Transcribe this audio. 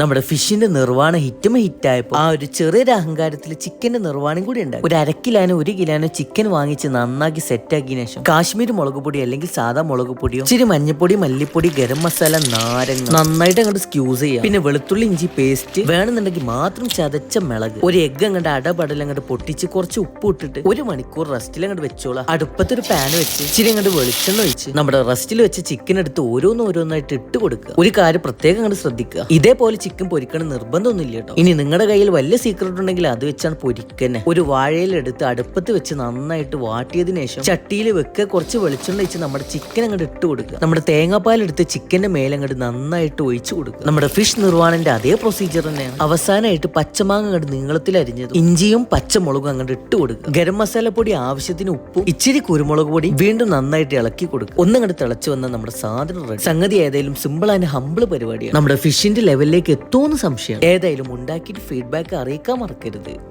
നമ്മുടെ ഫിഷിന്റെ നിർവാണം ഹിറ്റും ഹിറ്റായപ്പോ ആ ഒരു ചെറിയൊരു അഹങ്കാരത്തിൽ ചിക്കന്റെ നിർവാണം കൂടി ഉണ്ടായി. ഒരു അരക്കിലാനോ കിലോനോ ഒരു കിലാനോ ചിക്കൻ വാങ്ങിച്ച് നന്നാക്കി സെറ്റ് ആക്കിയതിനു ശേഷം കാശ്മീർ മുളക് പൊടി അല്ലെങ്കിൽ സാധാ മുളക് പൊടിയോ ഇച്ചിരി മഞ്ഞപ്പൊടി മല്ലിപ്പൊടി ഗരം മസാല നാരങ്ങ നന്നായിട്ട് അങ്ങോട്ട് സ്ക്യൂസ് ചെയ്യാം. പിന്നെ വെളുത്തുള്ളി ഇഞ്ചി പേസ്റ്റ് വേണമെന്നുണ്ടെങ്കിൽ മാത്രം ചതച്ച മിളക് ഒരു എഗ് അങ്ങോട്ട് അടപടൽ അങ്ങോട്ട് പൊട്ടിച്ച് കുറച്ച് ഉപ്പ് ഇട്ടിട്ട് ഒരു മണിക്കൂർ റെസ്റ്റിൽ അങ്ങോട്ട് വെച്ചോളാം. അടുപ്പത്തൊരു പാൻ വെച്ച് ഇച്ചിരി അങ്ങോട്ട് വെളിച്ചെണ്ണ ഒഴിച്ച് നമ്മുടെ റെസ്റ്റിൽ വെച്ച് ചിക്കൻ എടുത്ത് ഓരോന്നോരോന്നായിട്ട് ഇട്ട് കൊടുക്കുക. ഒരു കാര്യം പ്രത്യേകം അങ്ങോട്ട് ശ്രദ്ധിക്കുക. ഇതേപോലെ ചിക്കൻ പൊരിക്കണം നിർബന്ധമൊന്നുമില്ല കേട്ടോ. ഇനി നിങ്ങളുടെ കയ്യിൽ വലിയ സീക്രട്ട് ഉണ്ടെങ്കിൽ അത് വെച്ചാണ് പൊരിക്കന്നെ. ഒരു വാഴയിലെടുത്ത് അടുപ്പത്ത് വെച്ച് നന്നായിട്ട് വാട്ടിയതിനു ശേഷം ചട്ടിയിൽ വെക്കുക. കുറച്ച് വെളിച്ചെണ്ണ വെച്ച് നമ്മുടെ ചിക്കൻ അങ്ങോട്ട് ഇട്ട് കൊടുക്കുക. നമ്മുടെ തേങ്ങാപ്പാൽ എടുത്ത് ചിക്കന്റെ മേലെ അങ്ങോട്ട് നന്നായിട്ട് ഒഴിച്ചു കൊടുക്കുക. നമ്മുടെ ഫിഷ് നിർവാണന്റെ അതേ പ്രൊസീജിയർ തന്നെയാണ്. അവസാനമായിട്ട് പച്ചമാങ്ങ അങ്ങോട്ട് നീളത്തിൽ അരിഞ്ഞത് ഇഞ്ചിയും പച്ചമുളകും അങ്ങോട്ട് ഇട്ട് കൊടുക്കുക. ഗരം മസാല പൊടി ആവശ്യത്തിന് ഉപ്പും ഇച്ചിരി കുരുമുളക് പൊടി വീണ്ടും നന്നായിട്ട് ഇളക്കി കൊടുക്കുക. ഒന്നങ്ങോട്ട് തിളച്ചു വന്ന നമ്മുടെ സാധനം. സംഗതി ഏതായാലും സിമ്പിൾ ആൻഡ് ഹമ്പിൾ പരിപാടിയാണ്. നമ്മുടെ ഫിഷിന്റെ ലെവലിലേക്ക് എത്തുമെന്ന് സംശയം ഏതായാലും ഉണ്ടാക്കിയിട്ട് ഫീഡ്ബാക്ക് അറിയിക്കാൻ മറക്കരുത്.